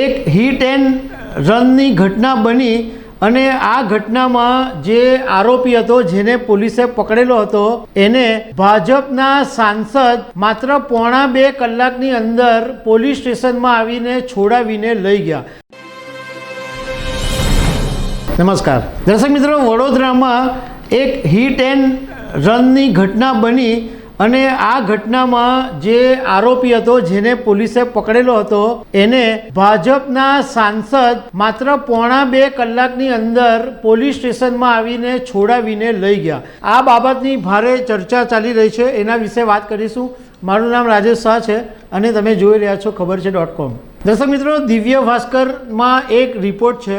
એક hit and રનની ઘટના બની અને આ ઘટનામાં જે આરોપી હતો, જેને પોલીસે પકડેલો હતો, એને ભાજપના સાંસદ માત્ર પોણા બે કલાકની અંદર પોલીસ સ્ટેશનમાં આવીને છોડાવીને લઈ ગયા. નમસ્કાર. દર્શક મિત્રો, વડોદરામાં એક હિટ એન્ડ રનની ઘટના બની અને આ ઘટનામાં જે આરોપી હતો, જેને પોલીસે પકડેલો હતો, એને ભાજપના સાંસદ માત્ર પોણા બે કલાકની અંદર પોલીસ સ્ટેશનમાં આવીને છોડાવીને લઈ ગયા. આ બાબતની ભારે ચર્ચા ચાલી રહી છે. એના વિશે વાત કરીશું. મારું નામ રાજેશ શાહ છે અને તમે જોઈ રહ્યા છો ખબર છે ડોટ કોમ દર્શક મિત્રો, દિવ્ય ભાસ્કરમાં એક રિપોર્ટ છે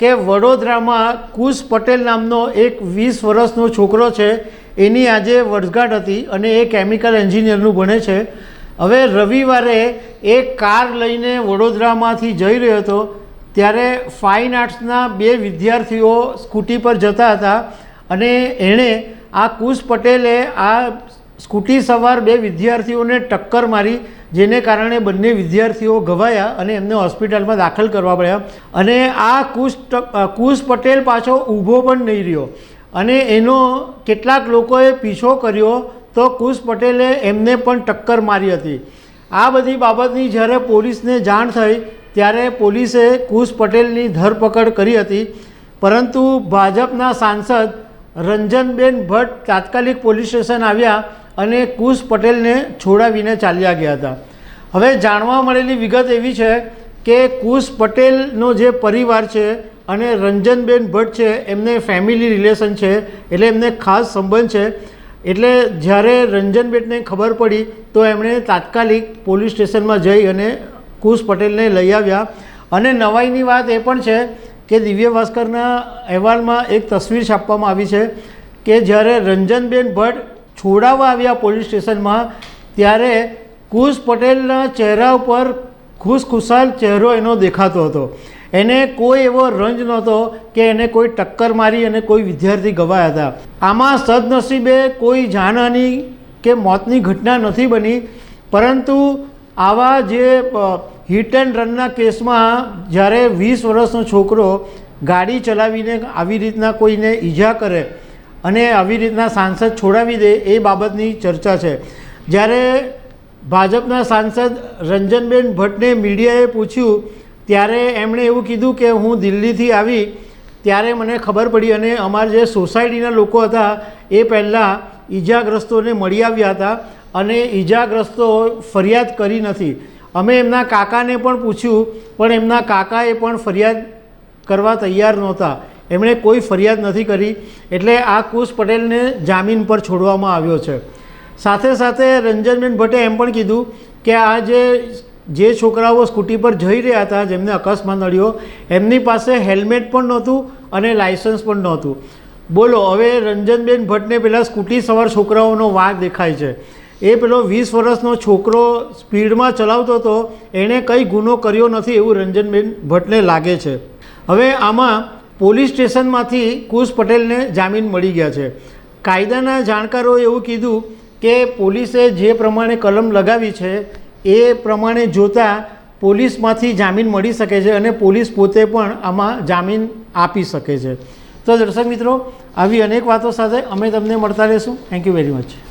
કે વડોદરામાં કુશ પટેલ નામનો એક વીસ વર્ષનો છોકરો છે. એની આજે વર્ષગાંઠ હતી અને એ કેમિકલ એન્જિનિયરનું ભણે છે. હવે રવિવારે એ કાર લઈને વડોદરામાંથી જઈ રહ્યો હતો, ત્યારે ફાઇન આર્ટ્સના બે વિદ્યાર્થીઓ સ્કૂટી પર જતા હતા અને એણે આ કુશ પટેલે આ સ્કૂટી સવાર બે વિદ્યાર્થીઓને ટક્કર મારી, જેને કારણે બંને વિદ્યાર્થીઓ ઘવાયા અને એમને હોસ્પિટલમાં દાખલ કરવા પડ્યા. અને આ કુશ કુશ પટેલ પાછો ઊભો પણ નહીં રહ્યો. અને એનો કેટલાક લોકોએ પીછો કર્યો તો કુશ પટેલે એમને પણ ટક્કર મારી હતી. આ બધી બાબતની જ્યારે પોલીસને જાણ થઈ, ત્યારે પોલીસે કુશ પટેલની ધરપકડ કરી હતી. પરંતુ ભાજપના સાંસદ રંજનબેન ભટ્ટ તાત્કાલિક પોલીસ સ્ટેશન આવ્યા અને કુશ પટેલને છોડાવીને ચાલ્યા ગયા હતા. હવે જાણવા મળેલી વિગત એવી છે કે કુશ પટેલનો જે પરિવાર છે અને રંજનબેન ભટ્ટ છે, એમને ફેમિલી રિલેશન છે, એટલે એમને ખાસ સંબંધ છે. એટલે જ્યારે રંજનબેનને ખબર પડી, તો એમણે તાત્કાલિક પોલીસ સ્ટેશનમાં જઈ અને કુશ પટેલને લઈ આવ્યા. અને નવાઈની વાત એ પણ છે કે દિવ્ય ભાસ્કરના અહેવાલમાં એક તસવીર છાપવામાં આવી છે કે જ્યારે રંજનબેન ભટ્ટ છોડાવવા આવ્યા પોલીસ સ્ટેશનમાં, ત્યારે કુશ પટેલના ચહેરા ઉપર ખુશખુશાલ ચહેરો એનો દેખાતો હતો. એને કોઈ એવો રંજ નહોતો કે એને કોઈ ટક્કર મારી અને કોઈ વિદ્યાર્થી ગવાયા હતા. આમાં સદનસીબે કોઈ જાનહાની કે મોતની ઘટના નથી બની, પરંતુ આવા જે હિટ એન્ડ રનના કેસમાં જ્યારે વીસ વર્ષનો છોકરો ગાડી ચલાવીને આવી રીતના કોઈને ઈજા કરે અને આવી રીતના સાંસદ છોડાવી દે એ બાબતની ચર્ચા છે. જ્યારે ભાજપના સાંસદ રંજનબેન ભટ્ટને મીડિયાએ પૂછ્યું ત્યારે એમણે એવું કીધું કે હું દિલ્હીથી આવી, ત્યારે મને ખબર પડી અને અમારા જે સોસાયટીના લોકો હતા, એ પહેલાં ઈજાગ્રસ્તોને મળી આવ્યા હતા અને ઈજાગ્રસ્તો ફરિયાદ કરી નથી. અમે એમના કાકાને પણ પૂછ્યું, પણ એમના કાકાએ પણ ફરિયાદ કરવા તૈયાર નહોતા. એમણે કોઈ ફરિયાદ નથી કરી, એટલે આ કુશ પટેલને જામીન પર છોડવામાં આવ્યો છે. સાથે સાથે રંજનબેન ભટ્ટે એમ પણ કીધું કે આ જે જે છોકરાઓ સ્કૂટી પર જઈ રહ્યા હતા, જેમને અકસ્માત નડ્યો, એમની પાસે હેલ્મેટ પણ નહોતું અને લાઇસન્સ પણ નહોતું. બોલો, હવે રંજનબેન ભટ્ટને પેલા સ્કૂટી સવાર છોકરાઓનો વાંક દેખાય છે. એ પેલો વીસ વર્ષનો છોકરો સ્પીડમાં ચલાવતો હતો, એણે કંઈ ગુનો કર્યો નથી એવું રંજનબેન ભટ્ટને લાગે છે. હવે આમાં પોલીસ સ્ટેશનમાંથી કુશ પટેલને જામીન મળી ગયા છે. કાયદાના જાણકારોએ એવું કીધું કે પોલીસે જે પ્રમાણે કલમ લગાવી છે એ પ્રમાણે જોતાં પોલીસમાંથી જામીન મળી શકે છે અને પોલીસ પોતે પણ આમાં જામીન આપી શકે છે. તો દર્શક મિત્રો, આવી અનેક વાતો સાથે અમે તમને મળતા રહીશું. Thank you very much